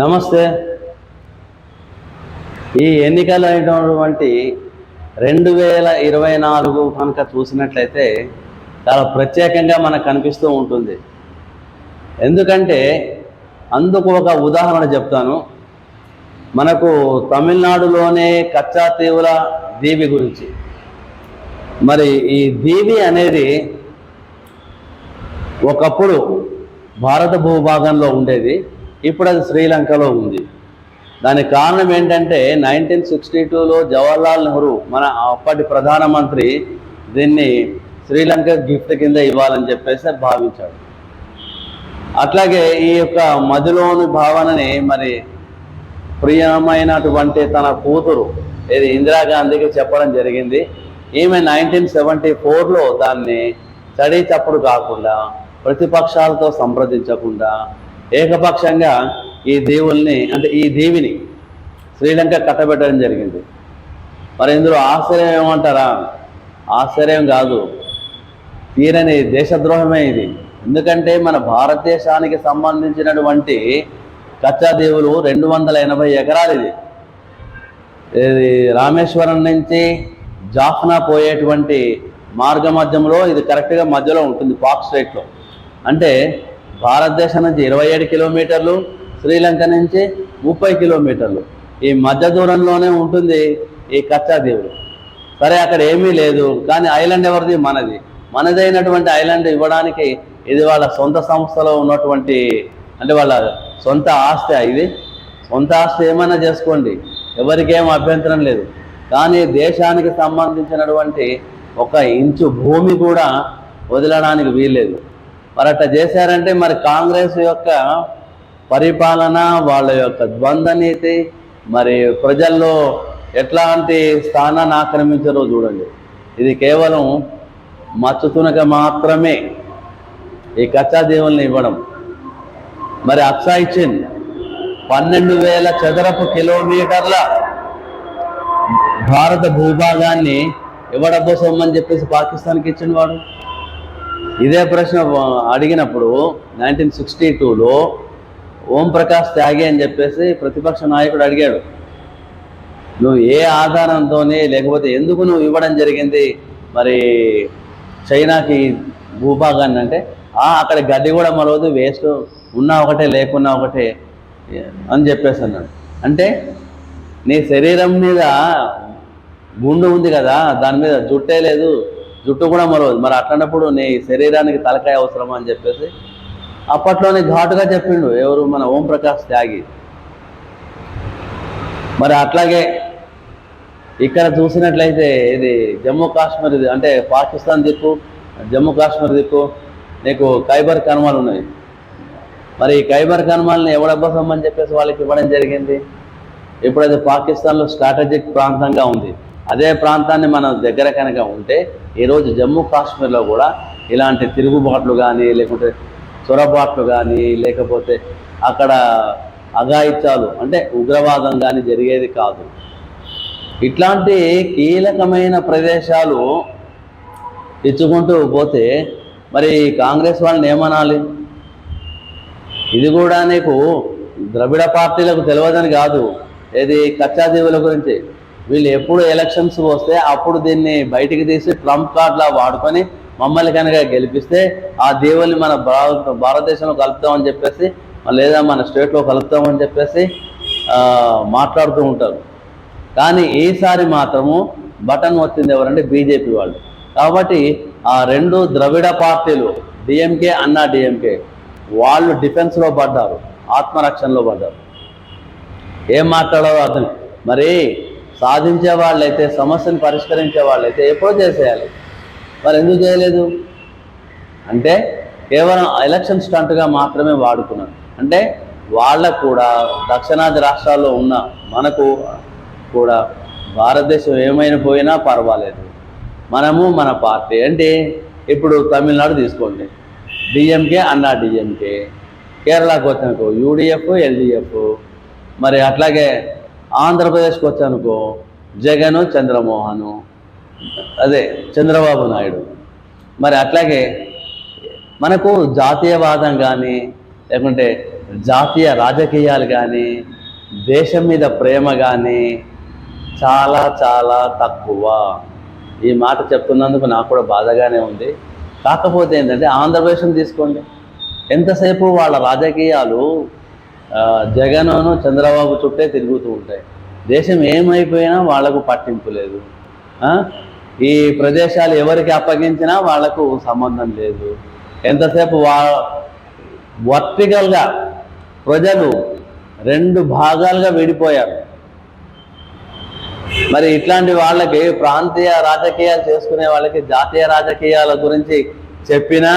నమస్తే. ఈ ఎన్నికలు అయినటువంటి రెండు వేల ఇరవై నాలుగు కనుక చూసినట్లయితే చాలా ప్రత్యేకంగా మనకు కనిపిస్తూ ఉంటుంది. ఎందుకంటే అందుకు ఒక ఉదాహరణ చెప్తాను. మనకు తమిళనాడులోనే కచ్చా తీవ్ర దీవి గురించి. మరి ఈ దీవి అనేది ఒకప్పుడు భారత భూభాగంలో ఉండేది. ఇప్పుడు అది శ్రీలంకలో ఉంది. దానికి కారణం ఏంటంటే నైన్టీన్ సిక్స్టీ టూలో జవహర్లాల్ నెహ్రూ మన అప్పటి ప్రధానమంత్రి దీన్ని శ్రీలంక గిఫ్ట్ కింద ఇవ్వాలని చెప్పేసి భావించాడు. అట్లాగే ఈ యొక్క మదిలోని భావనని మరి ప్రియమైనటువంటి తన కూతురు ఇది ఇందిరాగాంధీకి చెప్పడం జరిగింది. ఈమె నైన్టీన్ సెవెంటీ ఫోర్లో దాన్ని చడీ చప్పుడు కాకుండా ప్రతిపక్షాలతో సంప్రదించకుండా ఏకపక్షంగా ఈ దేవుల్ని అంటే ఈ దేవిని శ్రీలంక కట్టబెట్టడం జరిగింది. మరి ఇందులో ఆశ్చర్యం ఏమంటారా? ఆశ్చర్యం కాదు. తీరని దేశద్రోహమే ఇది. ఎందుకంటే మన భారతదేశానికి సంబంధించినటువంటి కచ్చా దేవులు రెండు వందల ఎనభై ఎకరాలు ఇది. ఇది రామేశ్వరం నుంచి జాఫ్నా పోయేటువంటి మార్గ మధ్యంలో ఇది కరెక్ట్గా మధ్యలో ఉంటుంది పాక్ స్ట్రైట్లో. అంటే భారతదేశం నుంచి ఇరవై ఏడు కిలోమీటర్లు శ్రీలంక నుంచి ముప్పై కిలోమీటర్లు. ఈ మధ్య దూరంలోనే ఉంటుంది ఈ కచ్చా దేవుడు. సరే అక్కడ ఏమీ లేదు. కానీ ఐలాండ్ ఎవరిది? మనది. మనదైనటువంటి ఐలాండ్ ఇవ్వడానికి ఇది వాళ్ళ సొంత సంస్థలో ఉన్నటువంటి అంటే వాళ్ళ సొంత ఆస్తి ఇది. సొంత ఆస్తి ఏమైనా చేసుకోండి. ఎవరికేం అభ్యంతరం లేదు. కానీ దేశానికి సంబంధించినటువంటి ఒక ఇంచు భూమి కూడా వదలడానికి వీల్లేదు. మరి అట్లా చేశారంటే మరి కాంగ్రెస్ యొక్క పరిపాలన వాళ్ళ యొక్క ద్వంద్వ నీతి మరి ప్రజల్లో ఎట్లాంటి స్థానాన్ని ఆక్రమించారో చూడండి. ఇది కేవలం మచ్చుతునక మాత్రమే ఈ కచ్చా దేవుల్ని ఇవ్వడం. మరి అక్సా ఇచ్చింది. పన్నెండు వేల చదరపు కిలోమీటర్ల భారత భూభాగాన్ని ఇవ్వడం కోసం అని చెప్పేసి పాకిస్తాన్కి ఇచ్చిన వాడు. ఇదే ప్రశ్న అడిగినప్పుడు నైన్టీన్ సిక్స్టీ టూలో ఓం ప్రకాష్ త్యాగి అని చెప్పేసి ప్రతిపక్ష నాయకుడు అడిగాడు. నువ్వు ఏ ఆధారంతోనే లేకపోతే ఎందుకు నువ్వు ఇవ్వడం జరిగింది? మరి చైనాకి భూభాగాన్ని అంటే అక్కడ గడ్డి కూడా మరవదు వేస్ట్ ఉన్నా ఒకటే లేకున్నా ఒకటే అని చెప్పేసి అన్నాడు. అంటే నీ శరీరం మీద గుండు ఉంది కదా దాని మీద జుట్టే లేదు జుట్టు కూడా మరో మరి అట్లాంటప్పుడు నీ శరీరానికి తలకాయ అవసరమా అని చెప్పేసి అప్పట్లోనే ఘాటుగా చెప్పిండు. ఎవరు మన ఓం ప్రకాష్ త్యాగి. మరి అట్లాగే ఇక్కడ చూసినట్లయితే ఇది జమ్మూ కాశ్మీర్ ఇది అంటే పాకిస్తాన్ దిక్కు జమ్మూ కాశ్మీర్ దిక్కు నీకు ఖైబర్ కనుమలు ఉన్నాయి. మరి ఈ ఖైబర్ కనుమల్ని ఎవడబ్బసం అని చెప్పేసి వాళ్ళకి ఇవ్వడం జరిగింది? ఇప్పుడైతే పాకిస్తాన్లో స్ట్రాటజిక్ ప్రాంతంగా ఉంది. అదే ప్రాంతాన్ని మన దగ్గర కనుక ఉంటే ఈరోజు జమ్మూ కాశ్మీర్లో కూడా ఇలాంటి తిరుగుబాట్లు కానీ లేకుంటే చొరబాట్లు కానీ లేకపోతే అక్కడ అఘాయిత్యాలు అంటే ఉగ్రవాదం కానీ జరిగేది కాదు. ఇట్లాంటి కీలకమైన ప్రదేశాలు ఇచ్చుకుంటూ పోతే మరి కాంగ్రెస్ వాళ్ళని ఏమనాలి? ఇది కూడా నీకు ద్రవిడ పార్టీలకు తెలియదని కాదు. ఏది కచ్చాదీవుల గురించి? వీళ్ళు ఎప్పుడు ఎలక్షన్స్ వస్తే అప్పుడు దీన్ని బయటికి తీసి ట్రంప్ కార్డ్లా వాడుకొని మమ్మల్ని కనుక గెలిపిస్తే ఆ దేవుల్ని మన భారత భారతదేశంలో కలుపుతామని చెప్పేసి లేదా మన స్టేట్లో కలుపుతామని చెప్పేసి మాట్లాడుతూ ఉంటారు. కానీ ఈసారి మాత్రము బటన్ వచ్చింది ఎవరంటే బీజేపీ వాళ్ళు. కాబట్టి ఆ రెండు ద్రవిడ పార్టీలు డిఎంకే అన్నా డిఎంకే వాళ్ళు డిఫెన్స్లో పడ్డారు ఆత్మరక్షణలో పడ్డారు. ఏం మాట్లాడాలో అర్థం మరి సాధించే వాళ్ళైతే సమస్యను పరిష్కరించే వాళ్ళైతే ఎప్పుడో చేసేయాలి. మరి ఎందుకు చేయలేదు? అంటే కేవలం ఎలక్షన్ స్టంట్గా మాత్రమే వాడుకున్నారు. అంటే వాళ్ళకు కూడా దక్షిణాది రాష్ట్రాల్లో ఉన్న మనకు కూడా భారతదేశం ఏమైనా పోయినా పర్వాలేదు. మనము మన పార్టీ అంటే ఇప్పుడు తమిళనాడు తీసుకోండి. డిఎంకే అన్నా డిఎంకే. కేరళకు వచ్చినకు యూడిఎఫ్ ఎల్డిఎఫ్. మరి అట్లాగే ఆంధ్రప్రదేశ్కి వచ్చానుకో జగన్ చంద్రమోహన్ అదే చంద్రబాబు నాయుడు. మరి అట్లాగే మనకు జాతీయవాదం కానీ లేకుంటే జాతీయ రాజకీయాలు కానీ దేశం మీద ప్రేమ కానీ చాలా చాలా తక్కువ. ఈ మాట చెప్తున్నందుకు నాకు కూడా బాధగానే ఉంది. కాకపోతే ఏంటంటే ఆంధ్రప్రదేశ్ని తీసుకోండి. ఎంతసేపు వాళ్ళ రాజకీయాలు జగన్ను చంద్రబాబు చుట్టే తిరుగుతూ ఉంటాయి. దేశం ఏమైపోయినా వాళ్ళకు పట్టింపు లేదు. ఈ ప్రదేశాలు ఎవరికి అప్పగించినా వాళ్ళకు సంబంధం లేదు. ఎంతసేపు వా వర్టికల్గా ప్రజలు రెండు భాగాలుగా విడిపోయారు. మరి ఇట్లాంటి వాళ్ళకి ప్రాంతీయ రాజకీయాలు చేసుకునే వాళ్ళకి జాతీయ రాజకీయాల గురించి చెప్పినా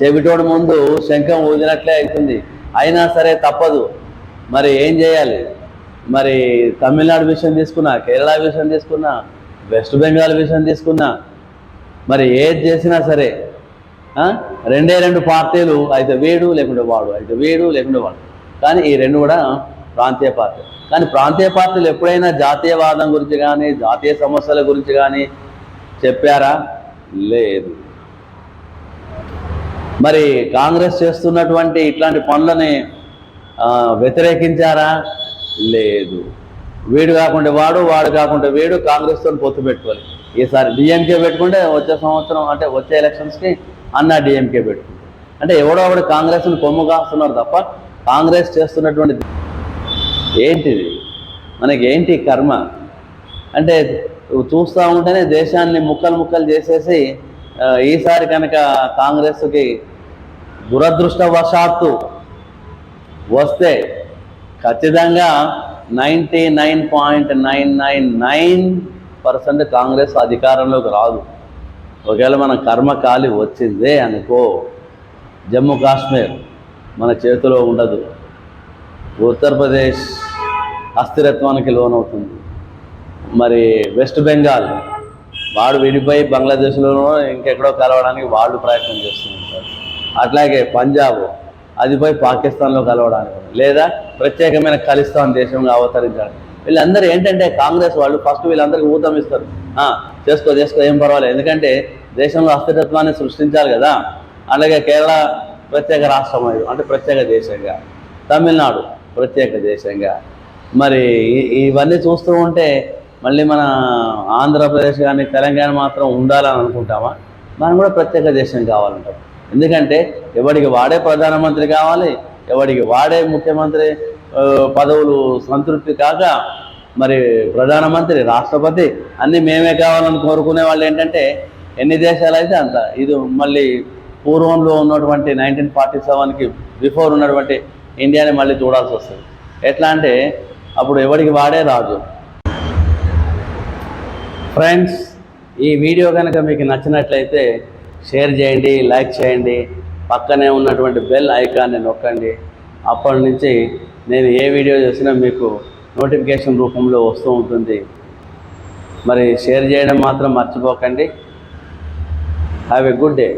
చెవిటోడు ముందు శంఖం ఊదినట్లే అవుతుంది. అయినా సరే తప్పదు. మరి ఏం చేయాలి? మరి తమిళనాడు విషయం తీసుకున్నా కేరళ విషయం తీసుకున్నా వెస్ట్ బెంగాల్ విషయం తీసుకున్నా మరి ఏది చేసినా సరే రెండే రెండు పార్టీలు అయితే వీడు లేకుంటే వాడు అయితే వీడు లేకుంటే వాడు. కానీ ఈ రెండు కూడా ప్రాంతీయ పార్టీ కానీ ప్రాంతీయ పార్టీలు ఎప్పుడైనా జాతీయవాదం గురించి కానీ జాతీయ సమస్యల గురించి కానీ చెప్పారా? లేదు. మరి కాంగ్రెస్ చేస్తున్నటువంటి ఇట్లాంటి పనులని వ్యతిరేకించారా? లేదు. వీడు కాకుండా వాడు వాడు కాకుండా వీడు కాంగ్రెస్తో పొత్తు పెట్టుకోవాలి. ఈసారి డిఎంకే పెట్టుకుంటే వచ్చే సంవత్సరం అంటే వచ్చే ఎలక్షన్స్కి అన్న డిఎంకే పెట్టుకుంటారు అంటే ఎవడో ఒకడు కాంగ్రెస్ని కొమ్ము కాస్తున్నారు తప్ప కాంగ్రెస్ చేస్తున్నటువంటి ఏంటిది? మనకి ఏంటి కర్మ? అంటే చూస్తూ ఉంటేనే దేశాన్ని ముక్కలు ముక్కలు చేసేసి ఈసారి కనుక కాంగ్రెస్కి దురదృష్టవశాత్తు వస్తే ఖచ్చితంగా ninety nine point nine nine nine percent Congress అధికారంలోకి రాదు. ఒకవేళ మన కర్మ కాలి వచ్చిందే అనుకో జమ్మూ కాశ్మీర్ మన చేతిలో ఉండదు. ఉత్తరప్రదేశ్ అస్థిరత్వానికి లోనవుతుంది. మరి వెస్ట్ బెంగాల్ వాడు విడిపోయి బంగ్లాదేశ్లోనో ఇంకెక్కడో కలవడానికి వాళ్ళు ప్రయత్నం చేస్తుంది అట్లాగే పంజాబ్ అది పోయి పాకిస్తాన్లో కలవడానికి లేదా ప్రత్యేకమైన ఖలిస్తాన్ దేశంగా అవతరించడానికి. వీళ్ళందరూ ఏంటంటే కాంగ్రెస్ వాళ్ళు ఫస్ట్ వీళ్ళందరికీ ఊతం ఇస్తారు. చేసుకో చేసుకో ఏం పర్వాలేదు. ఎందుకంటే దేశంలో అస్థిరత్వాన్ని సృష్టించాలి కదా. అలాగే కేరళ ప్రత్యేక రాష్ట్రం అది, అంటే ప్రత్యేక దేశంగా. తమిళనాడు ప్రత్యేక దేశంగా. మరి ఈ- ఇవన్నీ చూస్తూ ఉంటే మళ్ళీ మన ఆంధ్రప్రదేశ్ కానీ తెలంగాణ మాత్రం ఉండాలని అనుకుంటామా? మనం కూడా ప్రత్యేక దేశం కావాలంటాం. ఎందుకంటే ఎవడికి వాడే ప్రధానమంత్రి కావాలి ఎవడికి వాడే ముఖ్యమంత్రి పదవులు సంతృప్తి కాక మరి ప్రధానమంత్రి రాష్ట్రపతి అన్నీ మేమే కావాలని కోరుకునే వాళ్ళు ఏంటంటే ఎన్ని దేశాలు అయితే అంత. ఇది మళ్ళీ పూర్వంలో ఉన్నటువంటి నైన్టీన్ ఫార్టీ సెవెన్కి బిఫోర్ ఉన్నటువంటి ఇండియాని మళ్ళీ చూడాల్సి వస్తుంది. ఎట్లా అంటే అప్పుడు ఎవడికి వాడే రాజు. ఫ్రెండ్స్ ఈ వీడియో కనుక మీకు నచ్చినట్లయితే షేర్ చేయండి లైక్ చేయండి పక్కనే ఉన్నటువంటి బెల్ ఐకాన్ని నొక్కండి. అప్పటి నుంచి నేను ఏ వీడియో చేసినా మీకు నోటిఫికేషన్ రూపంలో వస్తూ ఉంటుంది. మరి షేర్ చేయడం మాత్రం మర్చిపోకండి. Have a good day